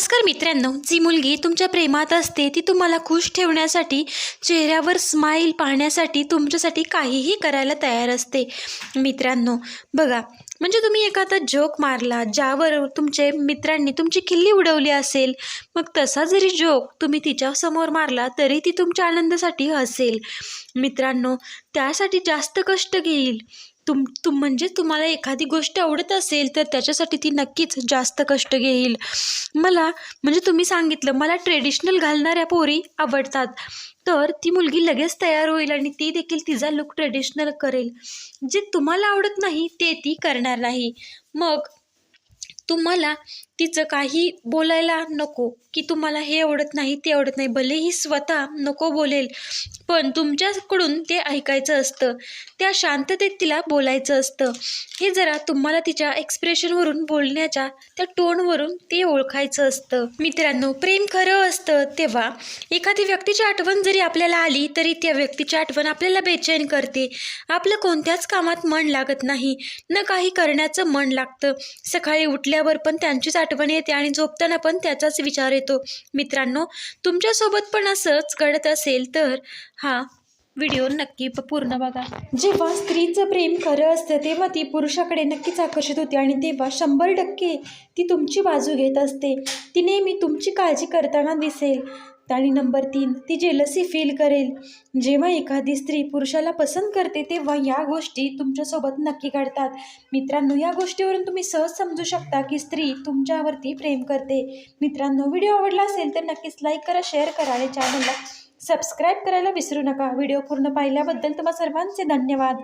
नमस्कार मित्रांनो जी मुलगी तुमच्या प्रेमात असते ती तुम्हाला खुश ठेवण्यासाठी चेहऱ्यावर स्माईल पाहण्यासाठी तुमच्यासाठी काहीही करायला तयार असते. मित्रांनो बघा म्हणजे तुम्ही एखादा जोक मारला ज्यावर तुमचे मित्रांनी तुमची खिल्ली उडवली असेल मग तसा जरी जोक तुम्ही तिच्यासमोर मारला तरी ती तुमच्या आनंदासाठी हसेल. मित्रांनो त्यासाठी जास्त कष्ट घेईल. तुम तुम म्हणजे तुम्हाला एखादी गोष्ट आवडत असेल तर त्याच्यासाठी ती नक्कीच जास्त कष्ट घेईल. मला म्हणजे तुम्ही सांगितलं मला ट्रेडिशनल घालणाऱ्या पोरी आवडतात. तर ती मुलगी लगेच तयार होईल आणि ती देखील तिचा लुक ट्रेडिशनल करेल. जे तुम्हाला आवडत नाही ते ती करणार नाही. मग तुम्हाला तिचं काही बोलायला नको की तुम्हाला हे आवडत नाही ते आवडत नाही भलेही स्वतः नको बोलेल पण तुमच्याकडून ते ऐकायचं असतं. त्या शांततेत तिला बोलायचं असतं. हे जरा तुम्हाला तिच्या एक्सप्रेशनवरून बोलण्याच्या त्या टोनवरून ते ओळखायचं असतं. मित्रांनो प्रेम खरं असतं. तेव्हा एखादी व्यक्तीची आठवण जरी आपल्याला आली तरी त्या व्यक्तीची आठवण आपल्याला बेचैन करते. आपलं कोणत्याच कामात मन लागत नाही. न काही करण्याचं मन लागतं. सकाळी उठल्यावर पण त्यांचीच आठवण येते आणि झोपताना पण त्याचाच विचार येतो. मित्रांनो तुमच्यासोबत पण असंच घडत असेल तर हा व्हिडिओ नक्की पूर्ण बघा. जेव्हा स्त्रीचं प्रेम खरं असतं तेव्हा ती पुरुषाकडे नक्कीच आकर्षित होते आणि तेव्हा शंभर टक्के ती तुमची बाजू घेत असते. ती नेहमी तुमची काळजी करताना दिसेल. आणि नंबर तीन ती जेलसी फील करेल. जेव्हा एखादी स्त्री पुरुषाला पसंत करते तेव्हा या गोष्टी तुमच्यासोबत नक्की घडतात. मित्रांनो या गोष्टीवरून तुम्ही सहज समजू शकता की स्त्री तुमच्यावरती प्रेम करते. मित्रांनो व्हिडिओ आवडला असेल तर नक्कीच लाईक करा शेअर करा आणि चॅनलला सबस्क्राईब करायला विसरू नका. व्हिडिओ पूर्ण पाहिल्याबद्दल तुम्हा सर्वांचे धन्यवाद.